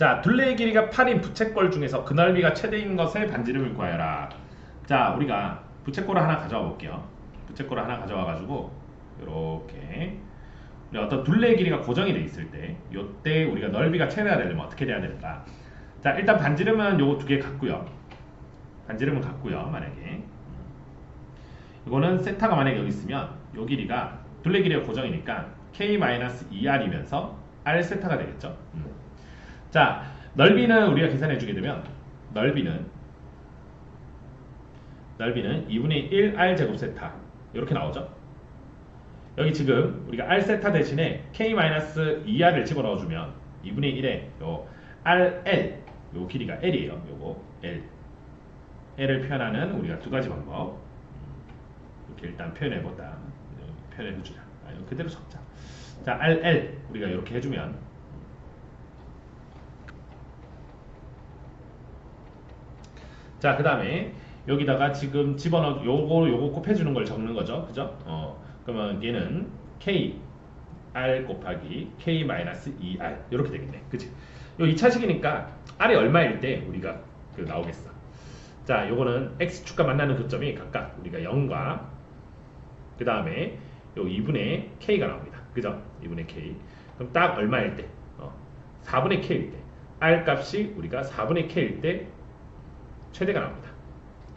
자, 둘레의 길이가 8인 부채꼴 중에서 그 넓이가 최대인 것의 반지름을 구하여라. 자, 우리가 부채꼴을 하나 가져와 볼게요. 부채꼴을 하나 가져와 가지고 우리 어떤 둘레의 길이가 고정이 돼 있을 때 요때 우리가 넓이가 최대가 되려면 어떻게 돼야 될까? 자, 일단 반지름은 요거 두 개 같고요. 반지름은 같고요. 만약에 이거는 세타가 만약에 여기 있으면 요 길이가 둘레 길이가 고정이니까 k-2r이면서 r 세타가 되겠죠. 음. 자, 넓이는 우리가 계산해 주게 되면 넓이는 넓이는 2분의 1 r 제곱 세타 이렇게 나오죠. 여기 지금 우리가 r 세타 대신에 k-2r을 집어넣어 주면 2분의 1에 요 rl 요 길이가 l이에요. 요거 l l을 표현하는 우리가 두 가지 방법 이렇게 일단 표현해 보다 표현해 주자. 아, 그대로 적자. 자, rl 우리가 이렇게 해주면 자, 그 다음에 여기다가 지금 집어넣어 요거 요거 곱해주는 걸 적는 거죠, 그죠? 어, 그러면 얘는 k r 곱하기 k 마이너스 2r 이렇게 되겠네, 그치? 요 2차식이니까 r이 얼마일 때 우리가 그 나오겠어. 자, 요거는 x축과 만나는 교점이 각각 우리가 0과 그 다음에 요 2분의 k가 나옵니다. 그죠? 2분의 k. 그럼 딱 얼마일 때? 어, 4분의 k일 때. r 값이 우리가 4분의 k일 때 최대가 나옵니다.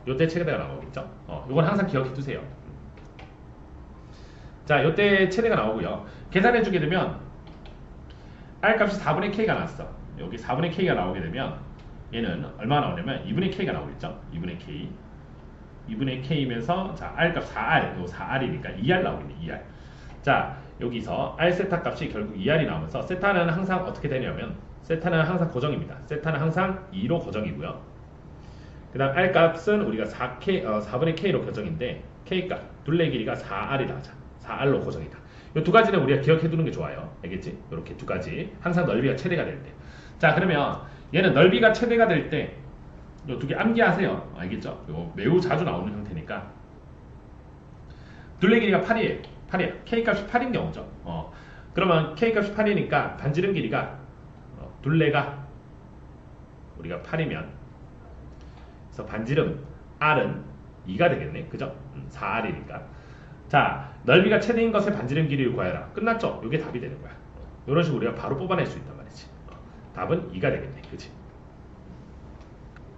요때 최대가 나오겠죠? 어, 요건 항상 기억해 두세요. 자, 요때 최대가 나오고요. 계산해 주게 되면 r 값이 4분의 k가 나왔어. 여기 4분의 k가 나오게 되면 얘는 얼마나 나오냐면 2분의 k가 나오겠죠? 2분의 k. 2분의 k이면서 자, r 값 4r, 요 4r이니까 2r 나오겠네. 2r. 자, 여기서 r 세타 값이 결국 2r이 나오면서 세타는 항상 어떻게 되냐면 세타는 항상 고정입니다. 세타는 항상 2로 고정이고요. 그 다음 r 값은 우리가 4k 어, 4분의 k로 고정인데 k 값 둘레 길이가 4r이다 하자. 4r로 고정이다. 이 두 가지는 우리가 기억해 두는 게 좋아요. 알겠지? 이렇게 두 가지. 항상 넓이가 최대가 될 때. 자, 그러면 얘는 넓이가 최대가 될 때 이 두 개 암기하세요. 알겠죠? 이거 매우 자주 나오는 형태니까. 둘레 길이가 8이에요. 8이야. k 값이 8인 경우죠. 어. 그러면 k 값이 8이니까 반지름 길이가 어, 둘레가 우리가 8이면 그래서 반지름 r은 2가 되겠네. 그죠? 음, 4r이니까. 자, 넓이가 최대인 것의 반지름 길이를 구하여라. 끝났죠? 이게 답이 되는 거야. 이런 식으로 우리가 바로 뽑아낼 수 있단 말이지. 어, 답은 2가 되겠네. 그치?